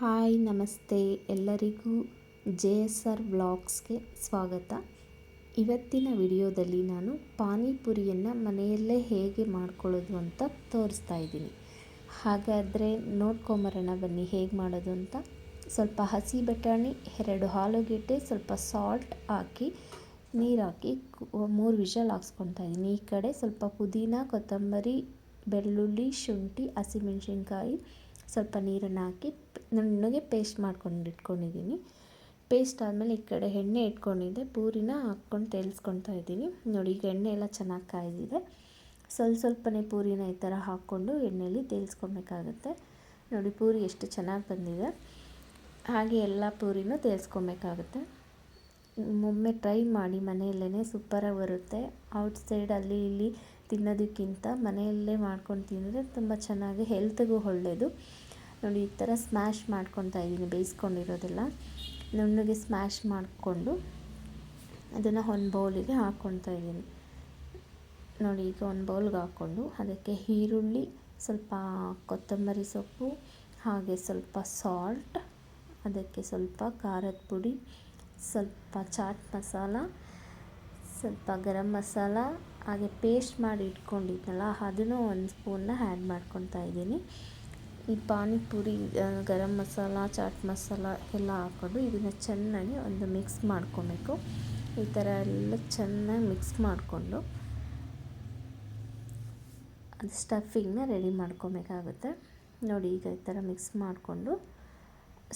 Hi, ನಮಸ್ತೆ. ಎಲ್ಲರಿಗೂ J S R ಬ್ಲಾಗ್ಸ್ಗೆ ಸ್ವಾಗತ. ಇವತ್ತಿನ ವಿಡಿಯೋದಲ್ಲಿ ನಾನು ಪಾನಿಪುರಿಯನ್ನು ಮನೆಯಲ್ಲೇ ಹೇಗೆ ಮಾಡ್ಕೊಳ್ಳೋದು ಅಂತ ತೋರಿಸ್ತಾ ಇದ್ದೀನಿ. ಹಾಗಾದರೆ ನೋಡ್ಕೊಂಬರೋಣ ಬನ್ನಿ ಹೇಗೆ ಮಾಡೋದು ಅಂತ. ಸ್ವಲ್ಪ ಹಸಿ ಬಟಾಣಿ, ಎರಡು ಆಲೂಗೆಡ್ಡೆ, ಸ್ವಲ್ಪ ಸಾಲ್ಟ್ ಹಾಕಿ, ನೀರು ಹಾಕಿ ಮೂರು ವಿಷಲ್ ಹಾಕ್ಸ್ಕೊತಾ ಇದ್ದೀನಿ. ಈ ಕಡೆ ಸ್ವಲ್ಪ ಪುದೀನ, ಕೊತ್ತಂಬರಿ, ಬೆಳ್ಳುಳ್ಳಿ, ಶುಂಠಿ, ಹಸಿಮೆಣಸಿನ್ಕಾಯಿ ಸ್ವಲ್ಪ ನೀರನ್ನು ಹಾಕಿ ನುಣ್ಣಗೆ ಪೇಸ್ಟ್ ಮಾಡ್ಕೊಂಡು ಇಟ್ಕೊಂಡಿದ್ದೀನಿ. ಪೇಸ್ಟ್ ಆದಮೇಲೆ ಈ ಕಡೆ ಎಣ್ಣೆ ಇಟ್ಕೊಂಡಿದ್ದೆ. ಪೂರಿನ ಹಾಕ್ಕೊಂಡು ತೇಲ್ಸ್ಕೊತಾ ಇದ್ದೀನಿ. ನೋಡಿ, ಈಗ ಎಣ್ಣೆ ಎಲ್ಲ ಚೆನ್ನಾಗಿ ಕಾಯ್ದಿದೆ. ಸ್ವಲ್ಪ ಸ್ವಲ್ಪನೇ ಪೂರಿನ ಈ ಥರ ಹಾಕ್ಕೊಂಡು ಎಣ್ಣೆಯಲ್ಲಿ ತೇಲ್ಸ್ಕೊಬೇಕಾಗುತ್ತೆ ನೋಡಿ, ಪೂರಿ ಎಷ್ಟು ಚೆನ್ನಾಗಿ ಬಂದಿದೆ. ಹಾಗೆ ಎಲ್ಲ ಪೂರಿನೂ ತೇಲ್ಸ್ಕೊಬೇಕಾಗುತ್ತೆ ಒಮ್ಮೆ ಟ್ರೈ ಮಾಡಿ ಮನೆಯಲ್ಲೇ ಸೂಪರಾಗಿ ಬರುತ್ತೆ. ಔಟ್ ಸೈಡ್ ಅಲ್ಲಿ ಇಲ್ಲಿ ತಿನ್ನೋದಕ್ಕಿಂತ ಮನೆಯಲ್ಲೇ ಮಾಡ್ಕೊಂಡು ತಿಂದರೆ ತುಂಬ ಚೆನ್ನಾಗಿ ಹೆಲ್ತ್ಗೂ ಒಳ್ಳೆಯದು ನೋಡಿ, ಈ ಥರ ಸ್ಮ್ಯಾಶ್ ಮಾಡ್ಕೊತಾ ಇದ್ದೀನಿ, ಬೇಯಿಸ್ಕೊಂಡಿರೋದೆಲ್ಲ. ನುಣ್ಣಗೆ ಸ್ಮ್ಯಾಶ್ ಮಾಡಿಕೊಂಡು ಅದನ್ನು ಒಂದು ಬೌಲಿಗೆ ಹಾಕ್ಕೊತಾ ಇದ್ದೀನಿ. ನೋಡಿ, ಈಗ ಒಂದು ಬೌಲ್ಗೆ ಹಾಕ್ಕೊಂಡು ಅದಕ್ಕೆ ಈರುಳ್ಳಿ, ಸ್ವಲ್ಪ ಕೊತ್ತಂಬರಿ ಸೊಪ್ಪು, ಹಾಗೆ ಸ್ವಲ್ಪ ಸಾಲ್ಟ್ ಅದಕ್ಕೆ ಸ್ವಲ್ಪ ಖಾರದ ಪುಡಿ, ಸ್ವಲ್ಪ ಚಾಟ್ ಮಸಾಲ ಸ್ವಲ್ಪ ಗರಂ ಮಸಾಲ ಹಾಗೆ ಪೇಸ್ಟ್ ಮಾಡಿ ಇಟ್ಕೊಂಡಿದ್ನಲ್ಲ, ಅದನ್ನು ಒಂದು ಸ್ಪೂನ್ನ ಆ್ಯಡ್ ಮಾಡ್ಕೊತಾ ಇದ್ದೀನಿ. ಈ ಪಾನಿಪುರಿ ಗರಂ ಮಸಾಲ, ಚಾಟ್ ಮಸಾಲ ಎಲ್ಲ ಹಾಕೊಂಡು ಇದನ್ನು ಚೆನ್ನಾಗಿ ಒಂದು ಮಿಕ್ಸ್ ಮಾಡ್ಕೊಬೇಕು. ಈ ಥರ ಎಲ್ಲ ಚೆನ್ನಾಗಿ ಮಿಕ್ಸ್ ಮಾಡಿಕೊಂಡು ಅದು ಸ್ಟಫಿಂಗ್ನ ರೆಡಿ ಮಾಡ್ಕೊಬೇಕಾಗುತ್ತೆ. ನೋಡಿ ಈಗ ಈ ಥರ ಮಿಕ್ಸ್ ಮಾಡಿಕೊಂಡು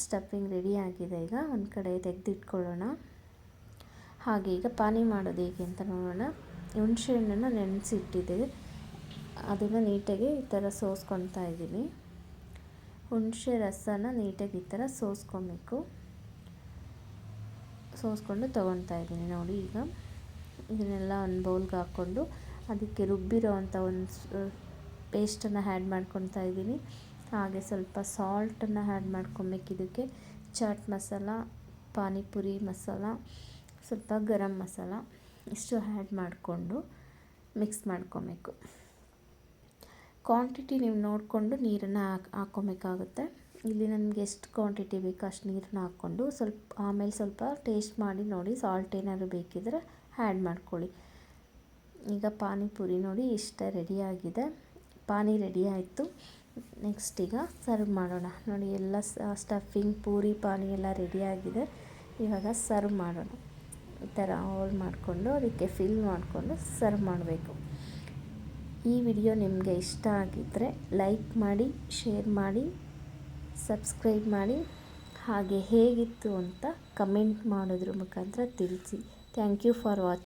ಸ್ಟಫಿಂಗ್ ರೆಡಿ ಆಗಿದೆ. ಈಗ ಒಂದು ಕಡೆ ತೆಗೆದಿಟ್ಕೊಳ್ಳೋಣ. ಹಾಗೆ ಈಗ ಪಾನಿ ಮಾಡೋದು ಹೇಗೆ ಅಂತ ನೋಡೋಣ. ಹುಣಸೆ ಹಣ್ಣನ್ನು ನೆನೆಸಿಟ್ಟಿದ್ದೆ. ಅದನ್ನು ನೀಟಾಗಿ ಈ ಥರ ಸೋಸ್ಕೊತಾ ಇದ್ದೀನಿ ಹುಣಸೆ ರಸನ ನೀಟಾಗಿ ಈ ಥರ ಸೋಸ್ಕೊಬೇಕು. ಸೋಸ್ಕೊಂಡು ತೊಗೊತಾ ಇದ್ದೀನಿ ನೋಡಿ ಈಗ. ಇದನ್ನೆಲ್ಲ ಒಂದು ಬೌಲ್ಗೆ ಹಾಕ್ಕೊಂಡು ಅದಕ್ಕೆ ರುಬ್ಬಿರೋ ಅಂಥ ಒಂದು ಪೇಸ್ಟನ್ನು ಆ್ಯಡ್ ಮಾಡ್ಕೊತಾ ಇದ್ದೀನಿ. ಹಾಗೆ ಸ್ವಲ್ಪ ಸಾಲ್ಟನ್ನು ಆ್ಯಡ್ ಮಾಡ್ಕೊಬೇಕು ಇದಕ್ಕೆ. ಚಾಟ್ ಮಸಾಲ, ಪಾನಿಪುರಿ ಮಸಾಲ, ಸ್ವಲ್ಪ ಗರಂ ಮಸಾಲ, ಇಷ್ಟು ಆ್ಯಡ್ ಮಾಡಿಕೊಂಡು ಮಿಕ್ಸ್ ಮಾಡ್ಕೊಬೇಕು. ಕ್ವಾಂಟಿಟಿ ನೀವು ನೋಡಿಕೊಂಡು ನೀರನ್ನು ಹಾಕ್ ಹಾಕ್ಕೊಬೇಕಾಗುತ್ತೆ ಇಲ್ಲಿ ನನಗೆ ಎಷ್ಟು ಕ್ವಾಂಟಿಟಿ ಬೇಕು ಅಷ್ಟು ನೀರನ್ನ ಹಾಕ್ಕೊಂಡು ಸ್ವಲ್ಪ ಆಮೇಲೆ ಸ್ವಲ್ಪ ಟೇಸ್ಟ್ ಮಾಡಿ ನೋಡಿ ಸಾಲ್ಟ್ ಏನಾದರೂ ಬೇಕಿದ್ರೆ ಆ್ಯಡ್ ಮಾಡ್ಕೊಳ್ಳಿ. ಈಗ ಪಾನಿಪುರಿ ನೋಡಿ, ಇಷ್ಟ ರೆಡಿಯಾಗಿದೆ ಪಾನಿ ರೆಡಿ ಆಯಿತು. ನೆಕ್ಸ್ಟ್ ಈಗ ಸರ್ವ್ ಮಾಡೋಣ. ನೋಡಿ, ಎಲ್ಲ ಸ್ಟಫಿಂಗ್ ಪೂರಿ, ಪಾನಿ ಎಲ್ಲ ರೆಡಿಯಾಗಿದೆ ಇವಾಗ ಸರ್ವ್ ಮಾಡೋಣ. ಈ ಥರ ಹೋಲ್ ಮಾಡಿಕೊಂಡು, ಅದಕ್ಕೆ ಫಿಲ್ ಮಾಡಿಕೊಂಡು ಸರ್ವ್ ಮಾಡಬೇಕು. ಈ ವಿಡಿಯೋ ನಿಮಗೆ ಇಷ್ಟ ಆಗಿದ್ದರೆ ಲೈಕ್ ಮಾಡಿ, ಶೇರ್ ಮಾಡಿ, ಸಬ್ಸ್ಕ್ರೈಬ್ ಮಾಡಿ. ಹಾಗೆ ಹೇಗಿತ್ತು ಅಂತ ಕಮೆಂಟ್ ಮಾಡೋದ್ರ ಮುಖಾಂತರ ತಿಳಿಸಿ. Thank you for watching